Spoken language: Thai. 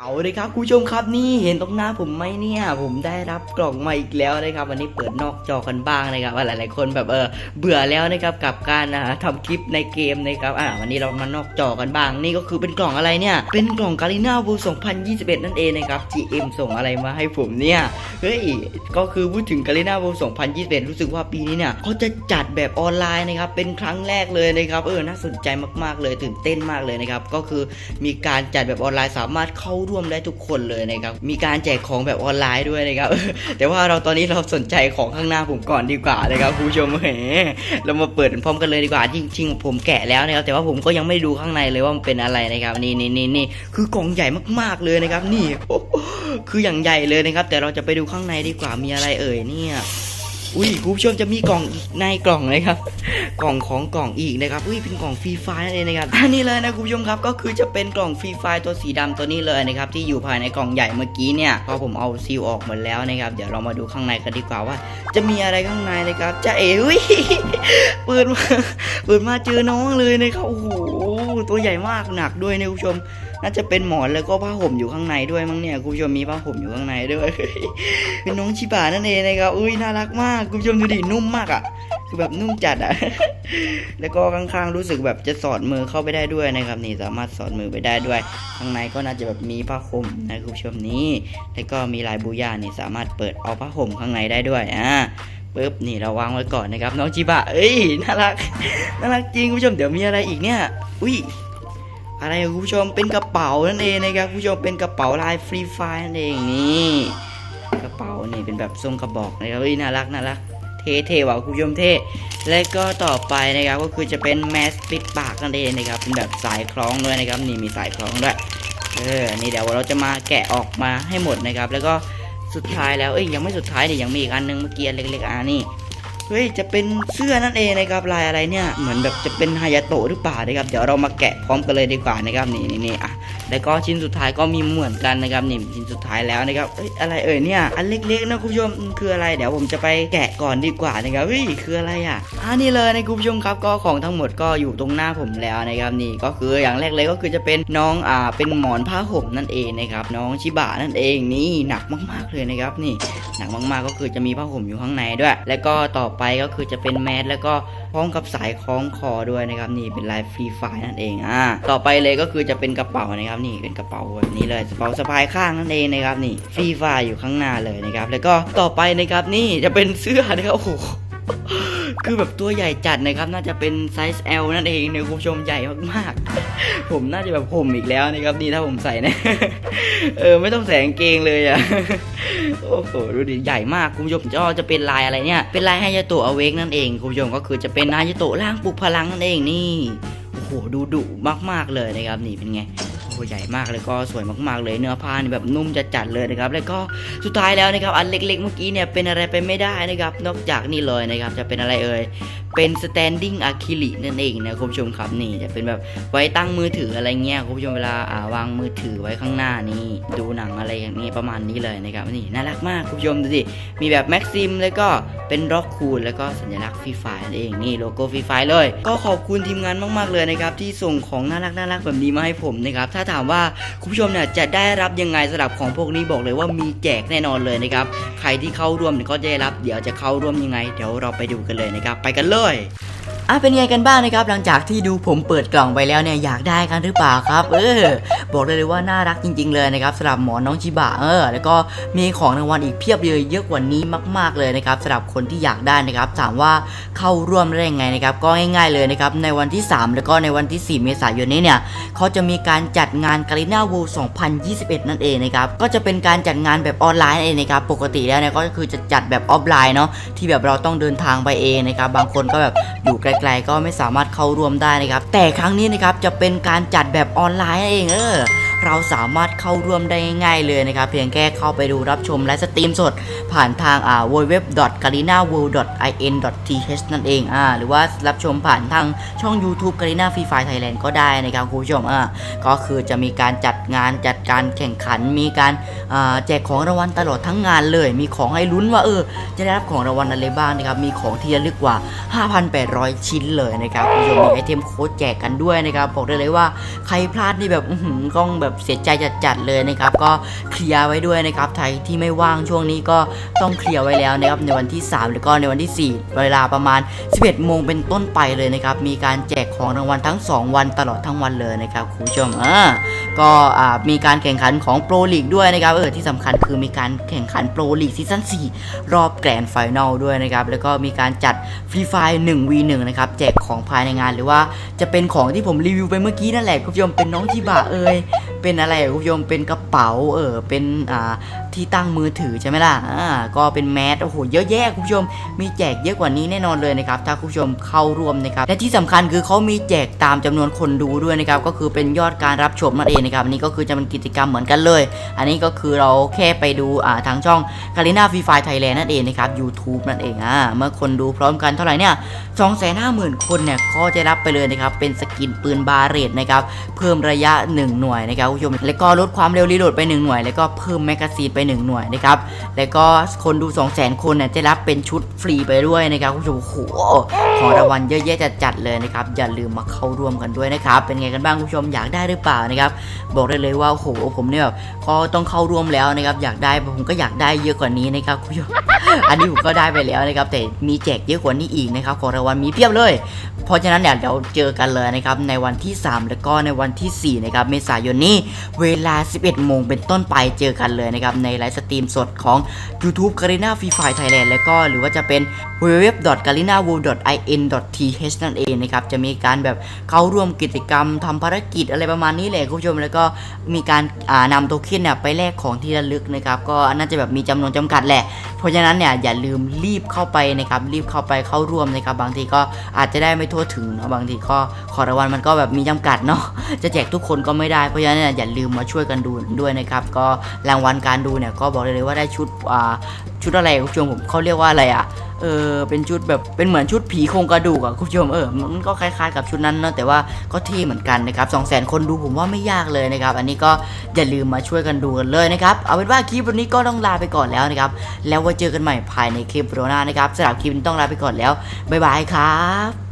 เอาเลยครับคุณผู้ชมครับนี่เห็นตรงหน้าผมไหมเนี่ย ผมได้รับกล่องมาอีกแล้วนะครับ วันนี้เปิดนอกจอกันบ้างนะครับว่าหลายๆคนแบบเออเบื่อแล้วนะครับกับการอ่าทำคลิปในเกมนะครับอ่าวันนี้เรามานอกจอกันบ้าง นี่ก็คือเป็นกล่องอะไรเนี่ย เป็นกล่องกาลิน่าวู2021 นั่นเองนะครับ GM ส่งอะไรมาให้ผมเนี่ยเฮ้ยก็คือพูดถึงกาลิน่าวู2021 รู้สึกว่าปีนี้เนี่ยเขาจะจัดแบบออนไลน์นะครับเป็นครั้งแรกเลยนะครับเออน่าสนใจมากๆเลยตื่นเต้นมากเลยนะครับก็คือมีการจัดแบบออนไลน์สามารถเข้าร่วมได้ทุกคนเลยนะครับ มีการแจกของแบบออนไลน์ด้วยนะครับ แต่ว่าเราตอนนี้เราสนใจของข้างหน้าผมก่อนดีกว่านะครับคุณผู้ชมแหมเรามาเปิดพร้อมกันเลยดีกว่าจริงๆผมแกะแล้วนะครับ แต่ว่าผมก็ยังไม่ดูข้างในเลยว่ามันเป็นอะไรนะครับ นี่นี่นี่นี่คือกล่องใหญ่มากๆเลยนะครับ นี่คืออย่างใหญ่เลยนะครับ แต่เราจะไปดูข้างในดีกว่ามีอะไรเอ่ยเนี่ย อุ้ยคุณผู้ชมจะมีกล่องอีกในกล่องเลยครับ กล่องของกล่องอีกนะครับอุ้ยเป็นกล่องฟรีไฟล์นั่นเองนะครับอันนี้เลยนะคุณผู้ชมครับก็คือจะเป็นกล่องฟรีไฟล์ตัวสีดำตัวนี้เลยนะครับที่อยู่ภายในกล่องใหญ่เมื่อกี้เนี่ยพอผมเอาซีลออกหมดแล้วนะครับเดี๋ยวเรามาดูข้างในกันดีกว่าว่า จะมีอะไรข้างในนะครับจะเอ๋อุ้ยเปิดมาเปิดมาเจอน้องเลยนะครับโอ้โหตัวใหญ่มากหนักด้วยนะคุณผู้ชม น่าจะเป็นหมอนแล้วก็ผ้าห่มอยู่ข้างในด้วยมั้งเนี่ยคุณผู้ชมมีผ้าห่มอยู่ข้างในด้วย เป็นน้องชิบะนั่นเองนะครับอุ้ยน่ารักมากคุณผู้ชมดูดินุ่มมากอะคือแบบนุ่มจัดอะ แล้วก็ข้างๆรู้สึกแบบจะสอดมือเข้าไปได้ด้วยนะครับ นี่สามารถสอดมือไปได้ด้วย ข้างในก็น่าจะแบบมีผ้าห่มนะคุณผู้ชมนี้ แล้วก็มีลายบูย่านี่สามารถเปิดเอาผ้าห่มข้างในได้ด้วยอ่าปึ๊บนี่เราวางไว้ก่อนนะครับน้องชิบะเอ้ยน่ารักน่ารักจริงคุณผู้ชมเดี๋ยวมีอะไรอีกเนี่ย อุ้ย อะไรคุณผู้ชมเป็นกระเป๋านั่นเองนะครับคุณผู้ชมเป็นกระเป๋าลายฟรีไฟล์นั่นเองนี่กระเป๋านี่เป็นแบบทรงกระบอกนะครับน่ารักน่ารักเท่เท่ว่ะคุณผู้ชมเท่และก็ต่อไปนะครับก็คือจะเป็นแมสปิดปากนั่นเองนะครับเป็นแบบสายคล้องด้วยนะครับนี่มีสายคล้องด้วยเออนี่เดี๋ยวเราจะมาแกะออกมาให้หมดนะครับ แล้วก็สุดท้ายแล้วเอ้ยยังไม่สุดท้ายเนี่ยยังมีอีกอันนึงเมื่อกี้เล็กๆอะนี่ เฮ้ยจะเป็นเสื้อนั่นเองนะครับลายอะไรเนี่ยเหมือนแบบจะเป็นฮายาโตะหรือเปล่านะครับเดี๋ยวเรามาแกะพร้อมกันเลยดีกว่านะครับนี่นี่นี่อะแล้วก็ชิ้นสุดท้ายก็มีเหมือนกันนะครับนี่ชิ้นสุดท้ายแล้วนะครับเอ้ยอะไรเอ่ยเนี่ยอันเล็กๆนะคุณผู้ชมคืออะไรเดี๋ยวผมจะไปแกะก่อนดีกว่านะครับเฮ้ยคืออะไรอะอ่านี่เลยนะคุณผู้ชมครับก็ของทั้งหมดก็อยู่ตรงหน้าผมแล้วนะครับนี่ก็คืออย่างแรกเลยก็คือจะเป็นน้องอ่าเป็นหมอนผ้าห่มนั่นเองนะครับน้องชิบะนั่นเองนี่หนักมากๆเลยนะครับนี่หนักมากๆก็คือจะมีผ้าห่มอยู่ข้างในด้วย แล้วก็ต่อไปก็คือจะเป็นแมสแล้วก็พร้อมกับสายคล้องคอด้วยนะครับนี่เป็นลายฟรีไฟนั่นเองอ่าต่อไปเลยก็คือจะเป็นกระเป๋านะครับนี่เป็นกระเป๋าแบบนี้เลยกระเป๋าสะพายข้างนั่นเองนะครับนี่ฟรีไฟอยู่ข้างหน้าเลยนะครับแล้วก็ต่อไปนะครับนี่จะเป็นเสื้อนะครับโอ้โห คือแบบตัวใหญ่จัดนะครับ น่าจะเป็นไซส์ L นั่นเองเนี่ยคุณผู้ชมใหญ่มากๆ ผมน่าจะแบบผมอีกแล้วนะครับนี่ถ้าผมใส่นะเออไม่ต้องใส่กางเกงเลยอะโอ้โหดูดิใหญ่มากคุณผู้ชมจะจะเป็นลายอะไรเนี่ย เป็นลายไฮยาโตะอเวกนั่นเองคุณผู้ชมก็คือจะเป็นไฮยาโตะร่างปลุกพลังนั่นเองนี่โอ้โหดูดุมากๆเลยนะครับนี่เป็นไง หใหญ่มากเลยก็สวยมากๆเลยเนื้อผ้านี่แบบนุ่มจัดๆเลยนะครับแล้วก็สุดท้ายแล้วนะครับอันเล็กๆเมื่อกี้เนี่ยเป็นอะไรไปไม่ได้นะครับนอกจากนี่เลยนะครับจะเป็นอะไรเอ่ยเป็น standing acrylic นั่นเองนะคุณผู้ชมครับนี่จะเป็นแบบไว้ตั้งมือถืออะไรเงี้ยคุณผู้ชมเวลาอ่าวางมือถือไว้ข้างหน้านี่ดูหนังอะไรอย่างนี้ประมาณนี้เลยนะครับนี่น่ารักมากคุณผู้ชมดูสิมีแบบแม็กซิมแล้วก็เป็นร็อกคูลแล้วก็สัญลักษณ์ฟรีไฟนั่นเองนี่โลโก้ฟรีไฟเลย ก็ขอบคุณทีมงานมาก ๆเลยนะครับที่ส่งของน่ารักน่ารักแบบนี้มาให้ผมนะครับถ้าถามว่าคุณผู้ชมเนี่ยจะได้รับยังไงสำหรับของพวกนี้บอกเลยว่ามีแจกแน่นอนเลยนะครับ ใครที่เข้าร่วมเนี่ยก็จะได้รับ เดี๋ยวจะเข้าร่วมยังไง เดี๋ยวเราไปดูกันเลยนะครับ ไปกันเลย อะเป็นไงกันบ้างนะครับหลังจากที่ดูผมเปิดกล่องไปแล้วเนี่ยอยากได้กันหรือเปล่าครับ เออ บอกเลยเลยว่าน่ารักจริง ๆ เลยนะครับสำหรับหมอน้องชิบะเออ แล้วก็มีของรางวัลอีกเพียบเลยเยอะกว่านี้มาก ๆเลยนะครับสำหรับคนที่อยากได้นะครับถามว่าเข้าร่วมได้ยังไงนะครับก็ง่ายๆเลยนะครับในวันที่ 3 แล้วก็ในวันที่ 4 เมษายนนี้เนี่ยเขาจะมีการจัดงานกาลิน่าวู2021 นั่นเองนะครับก็จะเป็นการจัดงานแบบออนไลน์เองนะครับปกติแล้วเนี่ยก็คือจะจัดแบบออฟไลน์เนาะที่แบบเราต้องเดินทางไปเองนะครับบางคนก็แบบอยู่ไกลกลๆก็ไม่สามารถเข้าร่วมได้นะครับแต่ครั้งนี้นะครับจะเป็นการจัดแบบออนไลน์นั่นเองเออ เราสามารถเข้าร่วมได้ง่ายๆเลยนะครับ เพียงแค่เข้าไปดูรับชมและสตรีมสด ผ่านทางอ่า www.garinaworld.in.th นั่นเองอ่าหรือว่ารับชมผ่านทางช่อง YouTube Garina Free Fire Thailand ก็ได้นะครับคุณผู้ชมอ่าก็คือจะมีการจัดงานจัดการแข่งขันมีการอ่าแจกของรางวัลตลอดทั้งงานเลย มีของให้ลุ้นว่าเออจะได้รับของรางวัลอะไรบ้างนะครับมีของที่ระลึกกว่า 5,800 ชิ้นเลยนะครับคุณผู้ชมมีไอเทมโค้ดแจกกันด้วยนะครับบอกได้เลยว่าใครพลาดนี่แบบต้องแบบแบบเสียใจจัดๆเลยนะครับ ก็เคลียร์ไว้ด้วยนะครับใครที่ไม่ว่างช่วงนี้ก็ต้องเคลียร์ไว้แล้วนะครับในวันที่3แล้วก็ในวันที่ 4 เวลาประมาณ 11โมงเป็นต้นไปเลยนะครับ มีการแจกของรางวัลทั้ง 2 วันตลอดทั้งวันเลยนะครับคุณผู้ชมอ่าก็อ่ามีการแข่งขันของโปรลีกด้วยนะครับเออที่สำคัญคือมีการแข่งขันโปรลีกซีซั่น4 รอบแกรนด์ไฟแนลด้วยนะครับแล้วก็มีการจัดฟรีไฟล์ 1v1 นะครับแจกของภายในงานหรือว่าจะเป็นของที่ผมรีวิวไปเมื่อกี้นั่นแหละคุณผู้ชมเป็นน้องชิบะเอ่ยเป็นอะไรคุณผู้ชมเป็นกระเป๋าเออเป็นอ่าที่ตั้งมือถือใช่ไหมล่ะอ่าก็เป็นแมสโอ้โหเยอะแยะคุณผู้ชม มีแจกเยอะกว่านี้แน่นอนเลยนะครับถ้าคุณผู้ชมเข้าร่วมนะครับและที่สำคัญคือเขามีแจกตามจำนวนคนดูด้วยนะครับก็คือเป็นยอดการรับชมนั่นเองนะครับอันนี้ก็คือจะเป็นกิจกรรมเหมือนกันเลย อันนี้ก็คือเราแค่ไปดูอ่าทางช่องกาลิน่าฟรีไฟไทยแลนด์นั่นเองนะครับ YouTube นั่นเองอ่าเมื่อคนดูพร้อมกันเท่าไหร่เนี่ย2 5 0 0 0 0คนเนี่ยก็จะรับไปเลยนะครับเป็นสกินปืนบาเรตนะครับเพิ่มระยะ 1 หน่วยนะครับคุณผู้ชมแล้วก็ลดความเร็วรีโหลดไป 1 หน่วย แล้วก็เพิ่มแมกกาซีนไป1 หน่วยนะครับ แล้วก็คนดู 2 0 0 0 0 0 คนเนี่ยจะรับเป็นชุดฟรีไปด้วยนะครับคุณผู้ชมโอ้โหของรางวัลเยอะแยะจัดๆเลยนะครับ อย่าลืมมาเข้าร่วมกันด้วยนะครับ เป็นไงกันบ้างคุณผู้ชมอยากได้หรือเปล่านะครับ บอกได้เลยว่าโอ้โหผมเนี่ยแบบก็ต้องเข้าร่วมแล้วนะครับ อยากได้ผมก็อยากได้เยอะกว่านี้นะครับคุณผู้ชมอันนี้ผมก็ได้ไปแล้วนะครับ แต่มีแจกเยอะกว่านี้อีกนะครับของรางวัลมีเพียบเลย เพราะฉะนั้นเดี๋ยวเราเจอกันเลยนะครับในวันที่ 3 แล้วก็ในวันที่ 4 นะครับเมษายนนี้เวลา 11 โมงเป็นต้นไปเจอกันเลยนะครับในไลฟ์สตรีมสดของ YouTube g a r i n a Free Fire Thailand แล้วก็หรือว่าจะเป็น www.garinaworld.in.th นั่นเองนะครับจะมีการแบบเข้าร่วมกิจกรรมทำภารกิจอะไรประมาณนี้แหละคุณผู้ชมแล้วก็มีการนำโทเค็นเนี่ยไปแลกของที่ระลึกนะครับก็น่าจะแบบมีจำนวนจำกัดแหละ เพราะฉะนั้นเนี่ยอย่าลืมรีบเข้าไปนะครับรีบเข้าไปเข้าร่วมนะครับบางทีก็อาจจะได้ไม่ทั่วถึงเนาะบางทีก็ขอรางวัลมันก็แบบมีจำกัดเนาะจะแจกทุกคนก็ไม่ได้เพราะฉะนั้นอย่าลืมมาช่วยกันดูด้วยนะครับก็รางวัลการดูเนี่ยก็บอกเลยว่าได้ชุดอ่าชุดอะไรคุณผู้ชมผมเขาเรียกว่าอะไรอะเออเป็นชุดแบบเป็นเหมือนชุดผีโครงกระดูกอะคุณผู้ชมเออมันก็คล้ายๆกับชุดนั้นเนาะแต่ว่าก็เท่เหมือนกันนะครับสองแสนคนดูผมว่าไม่ยากเลยนะครับ อันนี้ก็อย่าลืมมาช่วยกันดูกันเลยนะครับ เอาเป็นว่าคลิปวันนี้ก็ต้องลาไปก่อนแล้วนะครับ แล้วไว้เจอกันใหม่ภายในคลิปโรนานะครับสำหรับคลิปนี้ต้องลาไปก่อนแล้วบ๊ายบายครับ